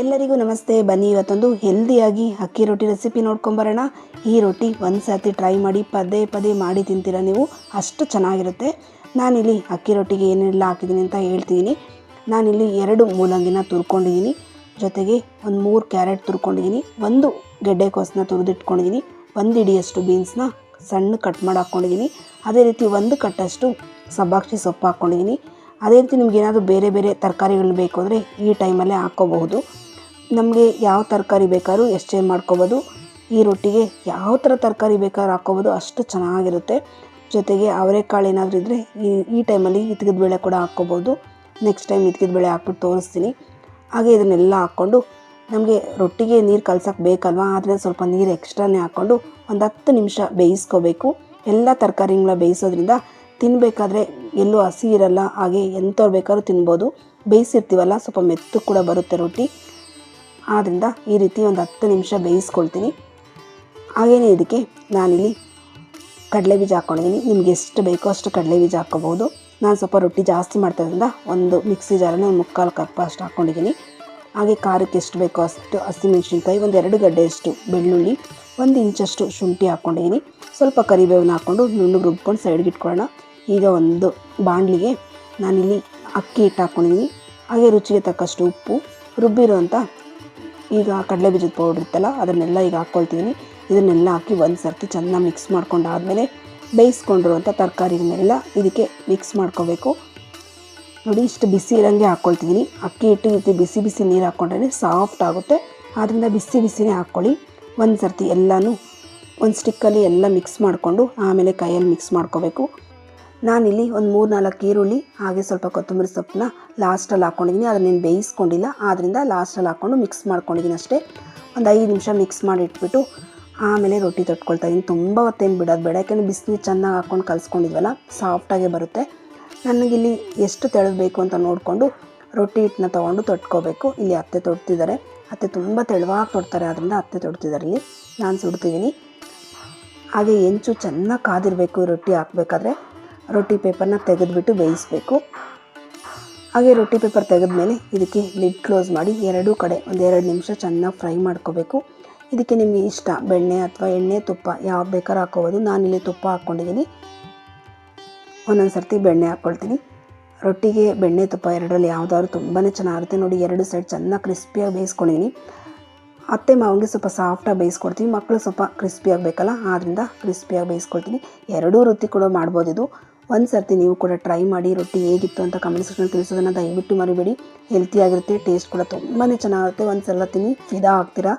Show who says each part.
Speaker 1: ಎಲ್ಲರಿಗೂ ನಮಸ್ತೆ. ಬನ್ನಿ, ಇವತ್ತೊಂದು ಹೆಲ್ದಿಯಾಗಿ ಅಕ್ಕಿ ರೊಟ್ಟಿ ರೆಸಿಪಿ ನೋಡ್ಕೊಂಬರೋಣ. ಈ ರೊಟ್ಟಿ ಒಂದು ಸರ್ತಿ ಟ್ರೈ ಮಾಡಿ, ಪದೇ ಪದೇ ಮಾಡಿ ತಿಂತೀರ ನೀವು? ಅಷ್ಟು ಚೆನ್ನಾಗಿರುತ್ತೆ. ನಾನಿಲ್ಲಿ ಅಕ್ಕಿ ರೊಟ್ಟಿಗೆ ಏನೆಲ್ಲ ಹಾಕಿದ್ದೀನಿ ಅಂತ ಹೇಳ್ತಿದ್ದೀನಿ ನಾನಿಲ್ಲಿ ಎರಡು ಮೂಲಂಗಿನ ತುರ್ಕೊಂಡಿದ್ದೀನಿ. ಜೊತೆಗೆ ಒಂದು ಮೂರು ಕ್ಯಾರೆಟ್ ತುರ್ಕೊಂಡಿದ್ದೀನಿ. ಒಂದು ಗೆಡ್ಡೆಕೋಸನ್ನ ತುರಿದಿಟ್ಕೊಂಡಿದ್ದೀನಿ. ಒಂದು ಹಿಡಿಯಷ್ಟು ಬೀನ್ಸ್ನ ಸಣ್ಣ ಕಟ್ ಮಾಡಿ ಹಾಕ್ಕೊಂಡಿದ್ದೀನಿ ಅದೇ ರೀತಿ ಒಂದು ಕಟ್ಟಷ್ಟು ಸಬ್ಬಾಕ್ಷಿ ಸೊಪ್ಪು ಹಾಕ್ಕೊಂಡಿದ್ದೀನಿ ಅದೇ ರೀತಿ ನಿಮ್ಗೆ ಏನಾದರೂ ಬೇರೆ ಬೇರೆ ತರಕಾರಿಗಳು ಬೇಕು ಅಂದರೆ ಈ ಟೈಮಲ್ಲೇ ಹಾಕ್ಕೋಬಹುದು. ನಮಗೆ ಯಾವ ತರಕಾರಿ ಬೇಕಾದ್ರೂ ಎಕ್ಸ್ಚೇಂಜ್ ಮಾಡ್ಕೋಬೋದು. ಈ ರೊಟ್ಟಿಗೆ ಯಾವ ಥರ ತರಕಾರಿ ಬೇಕಾದ್ರೂ ಹಾಕ್ಕೋಬೋದು. ಅಷ್ಟು ಚೆನ್ನಾಗಿರುತ್ತೆ. ಜೊತೆಗೆ ಅವರೆಕಾಳು ಏನಾದರೂ ಇದ್ದರೆ ಈ ಈ ಟೈಮಲ್ಲಿ ಇತ್ಗಿದ ಬೇಳೆ ಕೂಡ ಹಾಕ್ಕೋಬೋದು. ನೆಕ್ಸ್ಟ್ ಟೈಮ್ ಇತ್ಗಿದ ಬೇಳೆ ಹಾಕ್ಬಿಟ್ಟು ತೋರಿಸ್ತೀನಿ. ಹಾಗೆ ಇದನ್ನೆಲ್ಲ ಹಾಕ್ಕೊಂಡು ನಮಗೆ ರೊಟ್ಟಿಗೆ ನೀರು ಕಲ್ಸೋಕ್ಕೆ ಬೇಕಲ್ವಾ? ಆದರೆ ಸ್ವಲ್ಪ ನೀರು ಎಕ್ಸ್ಟ್ರಾನೇ ಹಾಕ್ಕೊಂಡು ಒಂದು ಹತ್ತು ನಿಮಿಷ ಬೇಯಿಸ್ಕೋಬೇಕು. ಎಲ್ಲ ತರಕಾರಿಗಳ ಬೇಯಿಸೋದ್ರಿಂದ ತಿನ್ನಬೇಕಾದ್ರೆ ಎಲ್ಲೂ ಹಸಿ ಇರಲ್ಲ. ಹಾಗೆ ಎಂಥವ್ರು ಬೇಕಾದ್ರೂ ತಿನ್ಬೋದು. ಬೇಯಿಸಿರ್ತೀವಲ್ಲ, ಸ್ವಲ್ಪ ಮೆತ್ತು ಕೂಡ ಬರುತ್ತೆ ರೊಟ್ಟಿ. ಆದ್ದರಿಂದ ಈ ರೀತಿ ಒಂದು ಹತ್ತು ನಿಮಿಷ ಬೇಯಿಸ್ಕೊಳ್ತೀನಿ. ಹಾಗೆಯೇ ಇದಕ್ಕೆ ನಾನಿಲ್ಲಿ ಕಡಲೆ ಬೀಜ ಹಾಕ್ಕೊಂಡಿದ್ದೀನಿ. ನಿಮ್ಗೆ ಎಷ್ಟು ಬೇಕೋ ಅಷ್ಟು ಕಡಲೆ ಬೀಜ ಹಾಕ್ಕೋಬೋದು. ನಾನು ಸ್ವಲ್ಪ ರೊಟ್ಟಿ ಜಾಸ್ತಿ ಮಾಡ್ತಾಯಿದ್ದರಿಂದ ಒಂದು ಮಿಕ್ಸಿ ಜಾರಲ್ಲಿ ಒಂದು ಮುಕ್ಕಾಲು ಕಪ್ ಅಷ್ಟು ಹಾಕ್ಕೊಂಡಿದ್ದೀನಿ. ಹಾಗೆ ಖಾರಕ್ಕೆ ಎಷ್ಟು ಬೇಕೋ ಅಷ್ಟು ಹಸಿಮೆಣ್ಸಿನ್ಕಾಯಿ, ಒಂದು ಎರಡು ಗಡ್ಡೆಯಷ್ಟು ಬೆಳ್ಳುಳ್ಳಿ, ಒಂದು ಇಂಚಷ್ಟು ಶುಂಠಿ ಹಾಕ್ಕೊಂಡಿದ್ದೀನಿ. ಸ್ವಲ್ಪ ಕರಿಬೇವನ್ನ ಹಾಕ್ಕೊಂಡು ನುಣ್ಣಗೆ ರುಬ್ಕೊಂಡು ಸೈಡ್ಗೆ ಇಟ್ಕೊಳ್ಳೋಣ. ಈಗ ಒಂದು ಬಾಣಲಿಗೆ ನಾನಿಲ್ಲಿ ಅಕ್ಕಿ ಹಿಟ್ಟು ಹಾಕ್ಕೊಂಡಿದ್ದೀನಿ. ಹಾಗೆ ರುಚಿಗೆ ತಕ್ಕಷ್ಟು ಉಪ್ಪು. ರುಬ್ಬಿರೋಂಥ ಈಗ ಕಡಲೆ ಬೀಜದ ಪೌಡ್ರ್ ಇತ್ತಲ್ಲ, ಅದನ್ನೆಲ್ಲ ಈಗ ಹಾಕ್ಕೊಳ್ತೀನಿ. ಇದನ್ನೆಲ್ಲ ಹಾಕಿ ಒಂದು ಸರ್ತಿ ಚೆನ್ನಾಗಿ ಮಿಕ್ಸ್ ಮಾಡ್ಕೊಂಡಾದಮೇಲೆ ಬೇಯಿಸ್ಕೊಂಡಿರುವಂಥ ತರಕಾರಿಗಳನ್ನೆಲ್ಲ ಇದಕ್ಕೆ ಮಿಕ್ಸ್ ಮಾಡ್ಕೋಬೇಕು. ನೋಡಿ, ಇಷ್ಟು ಬಿಸಿ ಇರೋಂಗೆ ಹಾಕ್ಕೊಳ್ತಿದ್ದೀನಿ ಅಕ್ಕಿ ಹಿಟ್ಟು ಜೊತೆ ಬಿಸಿ ಬಿಸಿ ನೀರು ಹಾಕ್ಕೊಂಡ್ರೆ ಸಾಫ್ಟ್ ಆಗುತ್ತೆ. ಆದ್ದರಿಂದ ಬಿಸಿ ಬಿಸಿನೇ ಹಾಕ್ಕೊಳ್ಳಿ. ಒಂದು ಸರ್ತಿ ಎಲ್ಲನೂ ಒಂದು ಸ್ಟಿಕ್ಕಲ್ಲಿ ಎಲ್ಲ ಮಿಕ್ಸ್ ಮಾಡಿಕೊಂಡು ಆಮೇಲೆ ಕೈಯಲ್ಲಿ ಮಿಕ್ಸ್ ಮಾಡ್ಕೋಬೇಕು. ನಾನಿಲ್ಲಿ ಒಂದು ಮೂರು ನಾಲ್ಕು ಈರುಳ್ಳಿ, ಹಾಗೆ ಸ್ವಲ್ಪ ಕೊತ್ತಂಬರಿ ಸೊಪ್ಪನ್ನ ಲಾಸ್ಟಲ್ಲಿ ಹಾಕ್ಕೊಂಡಿದ್ದೀನಿ ನೀನು ಬೇಯಿಸ್ಕೊಂಡಿಲ್ಲ. ಆದ್ದರಿಂದ ಲಾಸ್ಟಲ್ಲಿ ಹಾಕ್ಕೊಂಡು ಮಿಕ್ಸ್ ಮಾಡ್ಕೊಂಡಿದ್ದೀನಿ ಅಷ್ಟೇ. ಒಂದು ಐದು ನಿಮಿಷ ಮಿಕ್ಸ್ ಮಾಡಿ ಇಟ್ಬಿಟ್ಟು ಆಮೇಲೆ ರೊಟ್ಟಿ ತೊಟ್ಕೊಳ್ತಾ ಇದ್ದೀನಿ ತುಂಬ ಹೊತ್ತೇನು ಬಿಡೋದು ಬೇಡ. ಯಾಕೆಂದರೆ ಬಿಸಿನೀರು ಚೆನ್ನಾಗಿ ಹಾಕ್ಕೊಂಡು ಕಲಿಸ್ಕೊಂಡಿದ್ವಲ್ಲ ಸಾಫ್ಟಾಗೇ ಬರುತ್ತೆ. ನನಗಿಲ್ಲಿ ಎಷ್ಟು ತೆಳಬೇಕು ಅಂತ ನೋಡಿಕೊಂಡು ರೊಟ್ಟಿ ಹಿಟ್ಟನ್ನ ತೊಗೊಂಡು ತೊಟ್ಕೋಬೇಕು. ಇಲ್ಲಿ ಅತ್ತೆ ತೊಡ್ತಿದ್ದಾರೆ ಅತ್ತೆ ತುಂಬ ತೆಳುವಾಗಿ ತೊಡ್ತಾರೆ ಆದ್ದರಿಂದ ಅತ್ತೆ ತೊಡ್ತಿದ್ದಾರೆ ಇಲ್ಲಿ. ನಾನು ಸುಡ್ತಿದ್ದೀನಿ ಹಾಗೆ ಹೆಂಚು ಚೆನ್ನಾಗಿ ಕಾದಿರಬೇಕು, ರೊಟ್ಟಿ ಹಾಕಬೇಕಾದ್ರೆ. ರೊಟ್ಟಿ ಪೇಪರ್ನ ತೆಗೆದುಬಿಟ್ಟು ಬೇಯಿಸಬೇಕು. ಹಾಗೆ ರೊಟ್ಟಿ ಪೇಪರ್ ತೆಗೆದ್ಮೇಲೆ ಇದಕ್ಕೆ ಲಿಡ್ ಕ್ಲೋಸ್ ಮಾಡಿ ಎರಡೂ ಕಡೆ ಒಂದು ಎರಡು ನಿಮಿಷ ಚೆನ್ನಾಗಿ ಫ್ರೈ ಮಾಡ್ಕೋಬೇಕು. ಇದಕ್ಕೆ ನಿಮಗೆ ಇಷ್ಟ ಬೆಣ್ಣೆ ಅಥವಾ ಎಣ್ಣೆ ತುಪ್ಪ ಯಾವ್ದು ಬೇಕಾದ್ರೂ ಹಾಕೋಬೋದು ನಾನಿಲ್ಲಿ ತುಪ್ಪ ಹಾಕ್ಕೊಂಡಿದ್ದೀನಿ ಒಂದೊಂದು ಸರ್ತಿ ಬೆಣ್ಣೆ ಹಾಕ್ಕೊಳ್ತೀನಿ. ರೊಟ್ಟಿಗೆ ಬೆಣ್ಣೆ ತುಪ್ಪ ಎರಡರಲ್ಲಿ ಯಾವುದಾದ್ರು ತುಂಬಾ ಚೆನ್ನಾಗಿರುತ್ತೆ. ನೋಡಿ, ಎರಡು ಸೈಡ್ ಚೆನ್ನಾಗಿ ಕ್ರಿಸ್ಪಿಯಾಗಿ ಬೇಯಿಸ್ಕೊಂಡಿದ್ದೀನಿ ಅತ್ತೆ ಮಾವಿಗೆ ಸ್ವಲ್ಪ ಸಾಫ್ಟಾಗಿ ಬೇಯಿಸ್ಕೊಡ್ತೀನಿ. ಮಕ್ಕಳು ಸ್ವಲ್ಪ ಕ್ರಿಸ್ಪಿಯಾಗಿ ಆಗಬೇಕಲ್ಲ? ಆದ್ದರಿಂದ ಕ್ರಿಸ್ಪಿಯಾಗಿ ಬೇಯಿಸ್ಕೊಳ್ತೀನಿ. ಎರಡೂ ರೊಟ್ಟಿ ಕೂಡ ಮಾಡ್ಬೋದು ಇದು. ಒಂದು ಸರ್ತಿ ನೀವು ಕೂಡ ಟ್ರೈ ಮಾಡಿ ರೊಟ್ಟಿ ಹೇಗಿತ್ತು ಅಂತ ಕಮೆಂಟ್ ಸೆಕ್ಷನ್ ತಿಳಿಸೋದನ್ನು ದಯವಿಟ್ಟು ಮರಿಬೇಡಿ. ಹೆಲ್ತಿಯಾಗಿರುತ್ತೆ ಟೇಸ್ಟ್ ಕೂಡ ತುಂಬಾ ಚೆನ್ನಾಗಿರುತ್ತೆ. ಒಂದು ಸಲ ತಿನ್ನಿ, ಫಿದಾ ಆಗ್ತೀರಾ?